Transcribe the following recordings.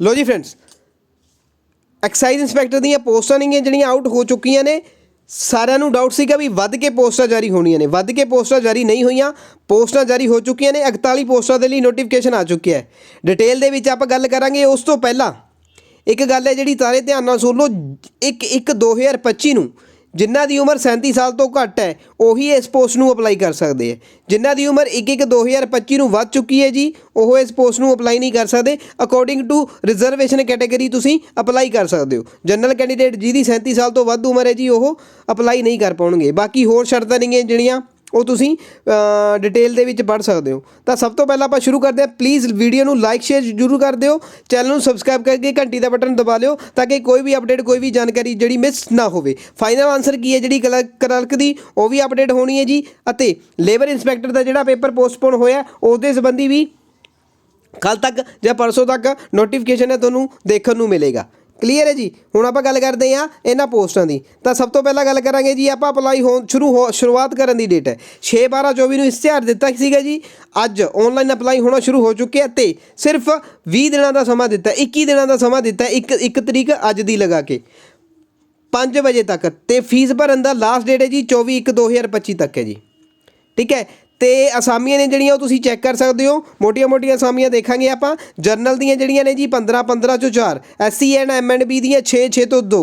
ਲੋ ਜੀ friends excise inspector ਦੀਆਂ ਪੋਸਟਾਂ ਨੇਗੀਆਂ ਜਿਹੜੀਆਂ ਆਊਟ ਹੋ ਚੁੱਕੀਆਂ ਨੇ, ਸਾਰਿਆਂ ਨੂੰ ਡਾਊਟ ਸੀਗਾ ਵੀ ਵੱਧ ਕੇ ਪੋਸਟਾਂ ਜਾਰੀ ਹੋਣੀਆਂ ਨੇ। ਵੱਧ ਕੇ ਪੋਸਟਾਂ ਜਾਰੀ ਨਹੀਂ ਹੋਈਆਂ, ਪੋਸਟਾਂ ਜਾਰੀ ਹੋ ਚੁੱਕੀਆਂ ਨੇ 41 ਪੋਸਟਾਂ ਦੇ ਲਈ ਨੋਟੀਫਿਕੇਸ਼ਨ ਆ ਚੁੱਕਿਆ ਹੈ। ਡਿਟੇਲ ਦੇ ਵਿੱਚ ਆਪਾਂ ਗੱਲ ਕਰਾਂਗੇ ਉਸ ਤੋਂ ਪਹਿਲਾਂ। ਇੱਕ ਗੱਲ ਹੈ ਜਿਹੜੀ ਸਾਰੇ ਧਿਆਨ ਨਾਲ ਸੁਣ ਲਓ 1 1 2025 ਨੂੰ ਜਿਨ੍ਹਾਂ ਦੀ ਉਮਰ 37 ਸਾਲ ਤੋਂ ਘੱਟ ਹੈ, ਉਹੀ ਇਸ ਪੋਸਟ ਨੂੰ ਅਪਲਾਈ ਕਰ ਸਕਦੇ ਹੈ। ਜਿਨ੍ਹਾਂ ਦੀ ਉਮਰ 1 1 2025 ਨੂੰ ਵੱਧ ਚੁੱਕੀ ਹੈ ਜੀ, ਉਹ ਇਸ ਪੋਸਟ ਨੂੰ ਅਪਲਾਈ ਨਹੀਂ ਕਰ ਸਕਦੇ। ਅਕੋਰਡਿੰਗ ਟੂ ਰਿਜ਼ਰਵੇਸ਼ਨ ਕੈਟਾਗਰੀ ਤੁਸੀਂ ਅਪਲਾਈ ਕਰ ਸਕਦੇ ਹੋ। ਜਨਰਲ ਕੈਂਡੀਡੇਟ ਜਿਹਦੀ 37 ਸਾਲ ਤੋਂ ਵੱਧ ਉਮਰ ਹੈ ਜੀ, ਉਹ ਅਪਲਾਈ ਨਹੀਂ ਕਰ ਪਾਉਣਗੇ। ਬਾਕੀ ਹੋਰ ਸ਼ਰਤਾਂ ਨੇਗੀਆਂ ਜਿਹੜੀਆਂ ਉਹ ਤੁਸੀਂ ਡਿਟੇਲ ਦੇ ਵਿੱਚ ਪੜ੍ਹ ਸਕਦੇ ਹੋ। ਤਾਂ ਸਭ ਤੋਂ ਪਹਿਲਾਂ ਆਪਾਂ ਸ਼ੁਰੂ ਕਰਦੇ ਹਾਂ। ਪਲੀਜ਼ ਵੀਡੀਓ ਨੂੰ ਲਾਈਕ ਸ਼ੇਅਰ ਜ਼ਰੂਰ ਕਰ ਦਿਓ। ਚੈਨਲ ਨੂੰ ਸਬਸਕ੍ਰਾਈਬ ਕਰਕੇ ਘੰਟੀ ਦਾ ਬਟਨ ਦਬਾ ਲਿਓ ਤਾਂ ਕਿ ਕੋਈ ਵੀ ਅਪਡੇਟ ਕੋਈ ਵੀ ਜਾਣਕਾਰੀ ਜਿਹੜੀ ਮਿਸ ਨਾ ਹੋਵੇ। ਫਾਈਨਲ ਆਨਸਰ ਕੀ ਹੈ ਜਿਹੜੀ ਕਲਰਕ ਕਲਰਕ ਦੀ? ਉਹ ਵੀ ਅਪਡੇਟ ਹੋਣੀ ਹੈ ਜੀ। ਅਤੇ ਲੇਬਰ ਇਨਸਪੈਕਟਰ ਦਾ ਜਿਹੜਾ ਪੇਪਰ ਪੋਸਟਪੋਨ ਹੋਇਆ ਉਸ ਦੇ ਸੰਬੰਧੀ ਵੀ ਕੱਲ ਤੱਕ ਜਾਂ ਪਰਸੋਂ ਤੱਕ ਨੋਟੀਫਿਕੇਸ਼ਨ ਹੈ ਤੁਹਾਨੂੰ ਦੇਖਣ ਨੂੰ ਮਿਲੇਗਾ। ਕਲੀਅਰ ਹੈ ਜੀ? ਹੁਣ ਆਪਾਂ ਗੱਲ ਕਰਦੇ ਹਾਂ ਇਹਨਾਂ ਪੋਸਟਾਂ ਦੀ। ਤਾਂ ਸਭ ਤੋਂ ਪਹਿਲਾਂ ਗੱਲ ਕਰਾਂਗੇ ਜੀ, ਆਪਾਂ ਅਪਲਾਈ ਹੋਣ ਸ਼ੁਰੂ ਹੋ ਸ਼ੁਰੂਆਤ ਕਰਨ ਦੀ ਡੇਟ ਹੈ। 6 12 24 ਨੂੰ ਇਸ਼ਤਿਹਾਰ ਦਿੱਤਾ ਸੀਗਾ ਜੀ। ਅੱਜ ਆਨਲਾਈਨ ਅਪਲਾਈ ਹੋਣਾ ਸ਼ੁਰੂ ਹੋ ਚੁੱਕਿਆ ਤੇ ਸਿਰਫ 20 ਦਿਨਾਂ ਦਾ ਸਮਾਂ ਦਿੱਤਾ 21 ਦਿਨਾਂ ਦਾ ਸਮਾਂ ਦਿੱਤਾ, ਇੱਕ ਇੱਕ ਤਰੀਕ ਅੱਜ ਦੀ ਲਗਾ ਕੇ। 5 ਵਜੇ ਤੱਕ ਤੇ ਫੀਸ ਭਰਨ ਦਾ ਲਾਸਟ ਡੇਟ ਹੈ ਜੀ 24 1 2025 ਤੱਕ ਹੈ ਜੀ। ਠੀਕ ਹੈ? ਤੇ ਅਸਾਮੀਆਂ ਨੇ ਜਿਹੜੀਆਂ ਉਹ ਤੁਸੀਂ ਚੈੱਕ ਕਰ ਸਕਦੇ ਹੋ। ਮੋਟੀਆਂ-ਮੋਟੀਆਂ ਅਸਾਮੀਆਂ ਦੇਖਾਂਗੇ ਆਪਾਂ। ਜਰਨਲ ਦੀਆਂ ਜਿਹੜੀਆਂ ਨੇ ਜੀ 15 15 ਚੋਂ 4 ਐਸਸੀ ਐਂਡ ਐਮਐਂਡਬੀ ਦੀਆਂ 6 6 ਤੋਂ 2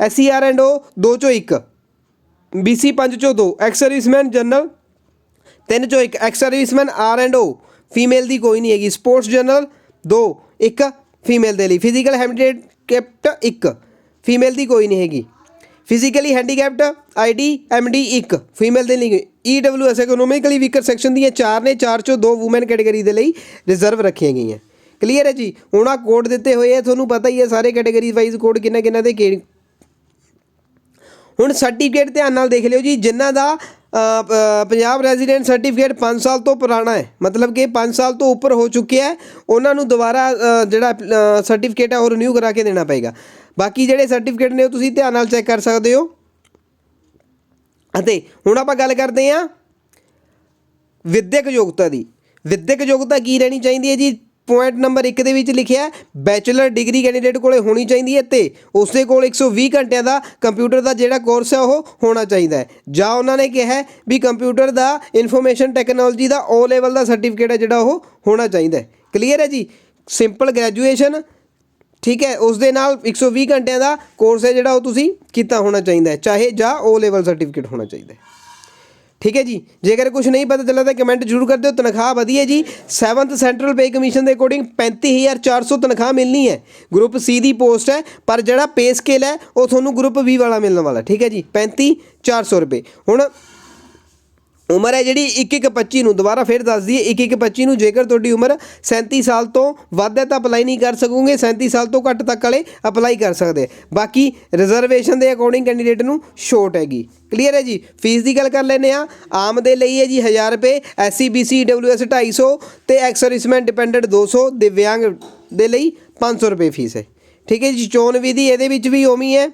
ਐਸਸੀਆਰ ਐਂਡ ਓ 2 ਚੋਂ 1 ਬੀਸੀ 5 ਚੋਂ 2 ਐਕਸ ਸਰਵਿਸਮੈਨ ਜਰਨਲ 3 ਚੋਂ 1 ex serviceman R and O female ਦੀ ਕੋਈ ਨਹੀਂ ਹੈਗੀ। ਸਪੋਰਟਸ ਜਰਨਲ 2 1 ਫੀਮੇਲ ਦੇ ਲਈ। ਫਿਜ਼ੀਕਲ ਹੈਂਡੀਕੈਪਟ 1 ਫੀਮੇਲ ਦੀ ਕੋਈ ਨਹੀਂ ਹੈਗੀ। Physically handicapped ID MD 1 female ਦੇ ਲਈ ਈਡਬਲਯੂਐਸ ਇਕਨੋਮਿਕਲੀ ਵੀਕਰ ਸੈਕਸ਼ਨ ਦੀਆਂ ਚਾਰ ਨੇ, ਚਾਰ ਚੋਂ ਦੋ ਔਮਨ ਕੈਟਾਗਰੀ ਦੇ ਲਈ ਰਿਜ਼ਰਵ ਰੱਖੀਆਂ ਗਈਆਂ। ਕਲੀਅਰ ਹੈ ਜੀ? ਹੁਣ ਆ ਕੋਡ ਦਿੱਤੇ ਹੋਏ ਆ, ਤੁਹਾਨੂੰ ਪਤਾ ਹੀ ਹੈ ਸਾਰੇ ਕੈਟਾਗਰੀ ਵਾਈਜ਼ ਕੋਡ ਕਿੰਨਾ ਕਿੰਨਾ ਦੇ ਕਿ ਹੁਣ ਸਰਟੀਫਿਕੇਟ ਧਿਆਨ ਨਾਲ ਦੇਖ ਲਿਓ ਜੀ, ਜਿਨ੍ਹਾਂ ਦਾ ਪੰਜਾਬ ਰੈਜ਼ੀਡੈਂਟ ਸਰਟੀਫਿਕੇਟ 5 ਸਾਲ ਤੋਂ ਪੁਰਾਣਾ ਹੈ। ਮਤਲਬ ਕਿ 5 ਸਾਲ ਤੋਂ ਉੱਪਰ ਹੋ ਚੁੱਕਿਆ ਹੈ, ਉਹਨਾਂ ਨੂੰ ਦੁਬਾਰਾ ਜਿਹੜਾ ਸਰਟੀਫਿਕੇਟ ਹੈ, ਉਹ ਰਿਨਿਊ ਕਰਾ ਕੇ ਦੇਣਾ ਪਏਗਾ। ਬਾਕੀ ਜਿਹੜੇ ਸਰਟੀਫਿਕੇਟ ਨੇ ਉਹ ਤੁਸੀਂ ਧਿਆਨ ਨਾਲ ਚੈੱਕ ਕਰ ਸਕਦੇ ਹੋ। ਅਤੇ ਹੁਣ ਆਪਾਂ ਗੱਲ ਕਰਦੇ ਹਾਂ ਵਿਦਿਅਕ ਯੋਗਤਾ ਦੀ। ਵਿਦਿਅਕ ਯੋਗਤਾ ਕੀ ਰਹਿਣੀ ਚਾਹੀਦੀ ਹੈ ਜੀ? ਪੁਆਇੰਟ ਨੰਬਰ 1 ਦੇ ਵਿੱਚ ਲਿਖਿਆ ਬੈਚਲਰ ਡਿਗਰੀ ਕੈਂਡੀਡੇਟ ਕੋਲੇ ਹੋਣੀ ਚਾਹੀਦੀ ਹੈ ਤੇ ਉਸਦੇ ਕੋਲ 120 ਘੰਟਿਆਂ ਦਾ ਕੰਪਿਊਟਰ ਦਾ ਜਿਹੜਾ ਕੋਰਸ ਹੈ ਉਹ ਹੋਣਾ ਚਾਹੀਦਾ ਹੈ। ਜਾਂ ਉਹਨਾਂ ਨੇ ਕਿਹਾ ਵੀ ਕੰਪਿਊਟਰ ਦਾ ਇਨਫੋਰਮੇਸ਼ਨ ਟੈਕਨੋਲੋਜੀ ਦਾ ਓ ਲੈਵਲ ਦਾ ਸਰਟੀਫਿਕੇਟ ਹੈ ਜਿਹੜਾ ਉਹ ਹੋਣਾ ਚਾਹੀਦਾ ਹੈ। ਕਲੀਅਰ ਹੈ ਜੀ? ਸਿੰਪਲ ਗ੍ਰੈਜੂਏਸ਼ਨ ਠੀਕ ਹੈ, ਉਸ ਦੇ ਨਾਲ 120 ਘੰਟਿਆਂ ਦਾ ਕੋਰਸ ਹੈ ਜਿਹੜਾ ਉਹ ਤੁਸੀਂ ਕੀਤਾ ਹੋਣਾ ਚਾਹੀਦਾ ਹੈ, ਚਾਹੇ ਜਾਂ ਓ ਲੈਵਲ ਸਰਟੀਫਿਕੇਟ ਹੋਣਾ ਚਾਹੀਦਾ ਹੈ। ਠੀਕ ਹੈ ਜੀ, ਜੇਕਰ ਕੁਝ ਨਹੀਂ ਪਤਾ ਚੱਲਿਆ ਤਾਂ ਕਮੈਂਟ ਜ਼ਰੂਰ ਕਰ ਦਿਓ, ਤਨਖਾਹ ਵਧੀਆ ਜੀ। 7th ਸੈਂਟਰਲ ਪੇ ਕਮਿਸ਼ਨ ਦੇ ਅਕੋਰਡਿੰਗ 35400 ਤਨਖਾਹ ਮਿਲਣੀ ਹੈ। ਗਰੁੱਪ ਸੀ ਦੀ ਪੋਸਟ ਹੈ, ਪਰ ਜਿਹੜਾ ਪੇ ਸਕੇਲ ਹੈ, ਉਹ ਤੁਹਾਨੂੰ ਗਰੁੱਪ 20 ਵਾਲਾ ਮਿਲਣ ਵਾਲਾ ਠੀਕ ਹੈ ਜੀ 35400 ਰੁਪਏ। ਹੁਣ ਉਮਰ ਹੈ ਜਿਹੜੀ 2125 ਨੂੰ, ਦੁਬਾਰਾ ਫਿਰ ਦੱਸ ਦਈਏ 2125 ਨੂੰ ਜੇਕਰ ਤੁਹਾਡੀ ਉਮਰ 37 ਸਾਲ ਤੋਂ ਵੱਧ ਹੈ ਤਾਂ ਅਪਲਾਈ ਨਹੀਂ ਕਰ ਸਕੋਗੇ 37 ਸਾਲ ਤੋਂ ਘੱਟ ਤੱਕ ਵਾਲੇ ਅਪਲਾਈ ਕਰ ਸਕਦੇ। ਬਾਕੀ ਰਿਜ਼ਰਵੇਸ਼ਨ ਦੇ ਅਕੋਰਡਿੰਗ ਕੈਂਡੀਡੇਟ ਨੂੰ ਛੋਟ ਹੈਗੀ। ਕਲੀਅਰ ਹੈ ਜੀ? ਫੀਸ ਦੀ ਗੱਲ ਕਰ ਲੈਨੇ ਆ ਆਮ ਦੇ ਲਈ ਹੈ ਜੀ 1000 ਰੁਪਏ ਐਸਸੀ ਬੀਸੀ ਡਬਲਯੂਐਸ 250 ਤੇ ਐਕਸਰਵਿਸਮੈਨ ਡਿਪੈਂਡੈਂਟ 200 ਦਿਵਿਆਂਗ ਦੇ ਲਈ 500 ਰੁਪਏ ਫੀਸ ਹੈ। ਠੀਕ ਹੈ ਜੀ? ਚੋਣ ਵਿਧੀ ਇਹਦੇ ਵਿੱਚ ਵੀ ਉਵੇਂ ਹੈ।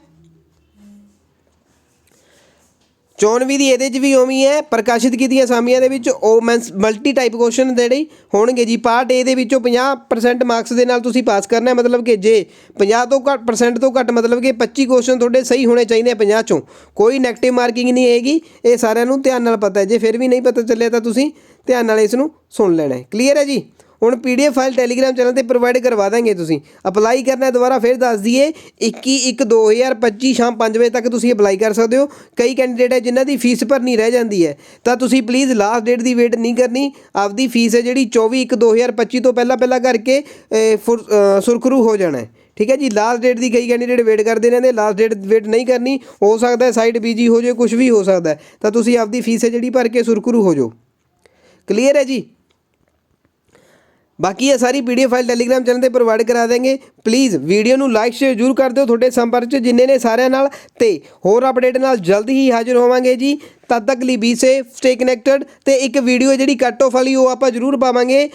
ਹੈ ਦੀ ਇਹਦੇ 'ਚ ਵੀ ਉਵੇਂ ਹੈ, ਪ੍ਰਕਾਸ਼ਿਤ ਕੀਤੀਆਂ ਅਸਾਮੀਆਂ ਦੇ ਵਿੱਚ ਉਹ ਮਲਟੀ ਟਾਈਪ ਕੁਐਸਚਨ ਜਿਹੜੇ ਹੋਣਗੇ ਜੀ। ਪਾਰਟ ਏ ਦੇ ਵਿੱਚੋਂ 50% ਮਾਰਕਸ ਦੇ ਨਾਲ ਤੁਸੀਂ ਪਾਸ ਕਰਨਾ ਹੈ, ਮਤਲਬ ਕਿ ਜੇ 50 ਤੋਂ ਘੱਟ ਪਰਸੈਂਟ ਤੋਂ ਘੱਟ ਮਤਲਬ ਕਿ 25 ਕੁਐਸਚਨ ਤੁਹਾਡੇ ਸਹੀ ਹੋਣੇ ਚਾਹੀਦੇ ਆ 50 ਚੋਂ। ਕੋਈ 네ਗੇਟਿਵ ਮਾਰਕਿੰਗ ਨਹੀਂ ਹੈਗੀ, ਇਹ ਸਾਰਿਆਂ ਨੂੰ ਧਿਆਨ ਨਾਲ ਪਤਾ ਹੈ। ਜੇ ਫਿਰ ਵੀ ਨਹੀਂ ਪਤਾ ਚੱਲਿਆ ਤਾਂ ਤੁਸੀਂ ਧਿਆਨ ਨਾਲ ਇਸ ਨੂੰ ਸੁਣ ਲੈਣਾ ਹੈ। ਕਲੀਅਰ ਹੈ ਜੀ? ਹੁਣ ਪੀਡੀਐਫ ਫਾਈਲ ਟੈਲੀਗ੍ਰਾਮ ਚੈਨਲ ਤੇ ਪ੍ਰੋਵਾਈਡ ਕਰਵਾ ਦਾਂਗੇ ਤੁਸੀਂ। ਅਪਲਾਈ ਕਰਨਾ ਹੈ ਦੁਬਾਰਾ, ਫਿਰ ਦੱਸ ਦਈਏ 21 1 2025 ਸ਼ਾਮ 5 ਵਜੇ ਤੱਕ ਤੁਸੀਂ ਅਪਲਾਈ ਕਰ ਸਕਦੇ ਹੋ। ਕਈ ਕੈਂਡੀਡੇਟ ਹੈ ਜਿਨ੍ਹਾਂ ਦੀ ਫੀਸ ਭਰਨੀ ਰਹਿ ਜਾਂਦੀ ਹੈ। ਤਾਂ ਤੁਸੀਂ ਪਲੀਜ਼ ਲਾਸਟ ਡੇਟ ਦੀ ਵੇਟ ਨਹੀਂ ਕਰਨੀ। ਆਪਦੀ ਫੀਸ ਹੈ ਜਿਹੜੀ 24 1 2025 ਤੋਂ ਪਹਿਲਾਂ ਪਹਿਲਾਂ ਕਰਕੇ ਫੁਰ- ਸੁਰਖਰੂ ਹੋ ਜਾਣਾ ਹੈ। ਠੀਕ ਹੈ ਜੀ? ਲਾਸਟ ਡੇਟ ਦੀ ਕਈ ਕੈਂਡੀਡੇਟ ਵੇਟ ਕਰਦੇ ਰਹਿੰਦੇ ਲਾਸਟ ਡੇਟ ਵੇਟ ਨਹੀਂ ਕਰਨੀ। ਹੋ ਸਕਦਾ ਹੈ ਸਾਈਟ ਬੀਜੀ ਹੋ ਜਾਏ ਕੁਝ ਵੀ ਹੋ ਸਕਦਾ ਤਾਂ ਤੁਸੀਂ ਆਪਦੀ ਫੀਸ ਹੈ ਜਿਹੜੀ ਭਰ ਕੇ ਸੁਰਖਰੂ ਹੋ ਜਾਓ। ਕਲੀਅਰ ਹੈ ਜੀ? ਬਾਕੀ ਇਹ ਸਾਰੀ ਪੀਡੀਐਫ ਫਾਈਲ ਟੈਲੀਗ੍ਰਾਮ ਚੈਨਲ ਤੇ ਪ੍ਰੋਵਾਈਡ ਕਰਾ ਦੇਂਗੇ ਪਲੀਜ਼ ਵੀਡੀਓ ਨੂੰ ਲਾਈਕ ਸ਼ੇਅਰ ਜ਼ਰੂਰ ਕਰ ਦਿਓ ਤੁਹਾਡੇ ਸੰਪਰਕ 'ਚ ਜਿੰਨੇ ਨੇ ਸਾਰਿਆਂ ਨਾਲ ਤੇ ਹੋਰ ਅਪਡੇਟ ਨਾਲ ਜਲਦੀ ਹੀ ਹਾਜ਼ਰ ਹੋਵਾਂਗੇ ਜੀ। ਤਦ ਤੱਕ ਲਈ ਬੀ ਸੇਫ ਸਟੇ ਕਨੈਕਟਡ ਤੇ ਇੱਕ ਵੀਡੀਓ ਜਿਹੜੀ ਕੱਟ ਆਫ ਵਾਲੀ ਉਹ ਆਪਾਂ ਜ਼ਰੂਰ ਪਾਵਾਂਗੇ।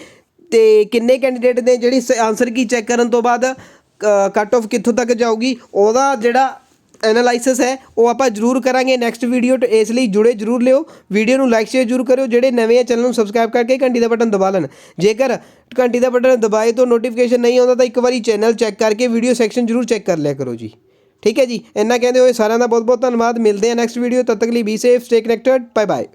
ਤੇ ਕਿੰਨੇ ਕੈਂਡੀਡੇਟ ਨੇ ਜਿਹੜੀ ਆਨਸਰ ਕੀ ਚੈੱਕ ਕਰਨ ਤੋਂ ਬਾਅਦ ਕੱਟ ਆਫ ਕਿੱਥੋਂ ਤੱਕ ਜਾਊਗੀ, ਉਹਦਾ ਜਿਹੜਾ ਐਨਾਲਾਈਸਿਸ ਹੈ, ਉਹ ਆਪਾਂ ਜ਼ਰੂਰ ਕਰਾਂਗੇ ਨੈਕਸਟ ਵੀਡੀਓ ਤੇ ਇਸ ਲਈ ਜੁੜੇ ਜ਼ਰੂਰ ਲਿਓ। ਵੀਡੀਓ ਨੂੰ ਲਾਈਕ ਸ਼ੇਅਰ ਜ਼ਰੂਰ ਕਰਿਓ, ਜਿਹੜੇ ਨਵੇਂ ਆ ਚੈਨਲ ਨੂੰ ਸਬਸਕ੍ਰਾਈਬ ਕਰਕੇ ਘੰਟੀ ਦਾ ਬਟਨ ਦਬਾ ਲੈਣ। ਜੇਕਰ ਘੰਟੀ ਦਾ ਬਟਨ ਦਬਾਏ ਤੋਂ ਨੋਟੀਫਿਕੇਸ਼ਨ ਨਹੀਂ ਆਉਂਦਾ ਤਾਂ ਇੱਕ ਵਾਰੀ ਚੈਨਲ ਚੈੱਕ ਕਰਕੇ ਵੀਡੀਓ ਸੈਕਸ਼ਨ ਜ਼ਰੂਰ ਚੈੱਕ ਕਰ ਲਿਆ ਕਰੋ ਜੀ। ਠੀਕ ਹੈ ਜੀ, ਇੰਨਾ ਕਹਿੰਦੇ ਹੋਏ ਸਾਰਿਆਂ ਦਾ ਬਹੁਤ ਬਹੁਤ ਧੰਨਵਾਦ, ਮਿਲਦੇ ਆ ਨੈਕਸਟ ਵੀਡੀਓ ਤਦ ਤੱਕ ਲਈ be safe stay connected bye bye